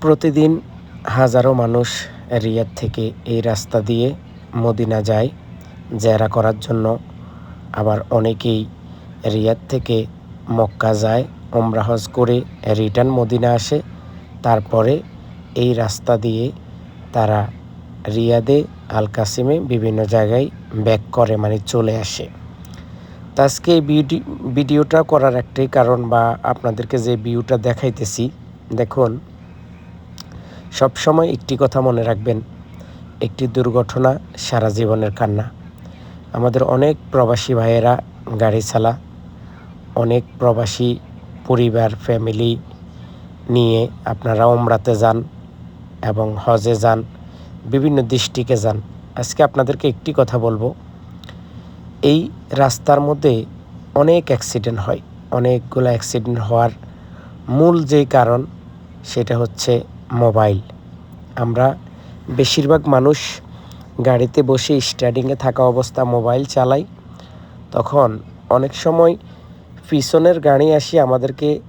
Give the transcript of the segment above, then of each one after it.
প্রতিদিন হাজারো মানুষ রিয়াদ থেকে এই রাস্তা দিয়ে মদিনা যায় জেরা করার জন্য। আবার অনেকেই রিয়াদ থেকে মক্কা যায় ওমরা হজ করে রিটার্ন মদিনা আসে। তারপরে এই রাস্তা দিয়ে তারা রিয়াদে আল কাসিমে বিভিন্ন জায়গায় ব্যাক করে মানে চলে আসে। তো আজকে এই ভিডি- ভিডিওটা করার একটাই কারণ বা আপনাদেরকে যে ভিউটা দেখাইতেছি, দেখুন সব সময় একটি কথা মনে রাখবেন, একটি দুর্ঘটনা সারা জীবনের কান্না। আমাদের অনেক প্রবাসী ভাইয়েরা গাড়ি চালা, অনেক প্রবাসী পরিবার, ফ্যামিলি নিয়ে আপনারা ওমরাতে যান এবং হজে যান, বিভিন্ন দৃষ্টিকে যান। আজকে আপনাদেরকে একটি কথা বলব, এই রাস্তার মধ্যে অনেক অ্যাক্সিডেন্ট হয়। অনেকগুলো অ্যাক্সিডেন্ট হওয়ার মূল যে কারণ সেটা হচ্ছে মোবাইল। আমরা বেশিরভাগ মানুষ গাড়িতে বসে স্টার্টিংয়ে থাকা অবস্থা মোবাইল চালাই। তখন অনেক সময় পিছনের গাড়ি আসি আমাদেরকে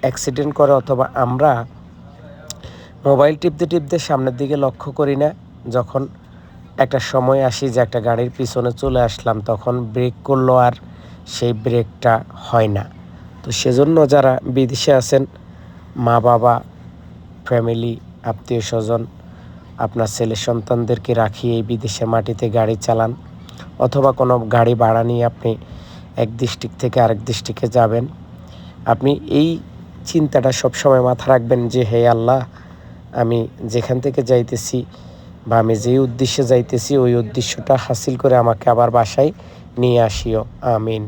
অ্যাক্সিডেন্ট করে অথবা আমরা মোবাইল টিপতে টিপতে সামনের দিকে লক্ষ্য করি না। যখন একটা সময় আসি যে একটা গাড়ির পিছনে চলে আসলাম, তখন ব্রেক করল আর সেই ব্রেকটা হয় না। তো সেজন্য যারা বিদেশে আছেন মা বাবা ফ্যামিলি, আত্মীয় স্বজন, আপনার ছেলে সন্তানদেরকে রাখিয়ে এই বিদেশের মাটিতে গাড়ি চালান অথবা কোনো গাড়ি ভাড়া নিয়ে আপনি এক ডিস্ট্রিক্ট থেকে আরেক ডিস্ট্রিক্টে যাবেন। আপনি এই চিন্তাটা সবসময় মাথা রাখবেন যে, হে আল্লাহ, আমি যেখান থেকে যাইতেছি বা আমি যেই উদ্দেশ্যে যাইতেছি, ওই উদ্দেশ্যটা হাসিল করে আমাকে আবার বাসায় নিয়ে আসিও। আমিন।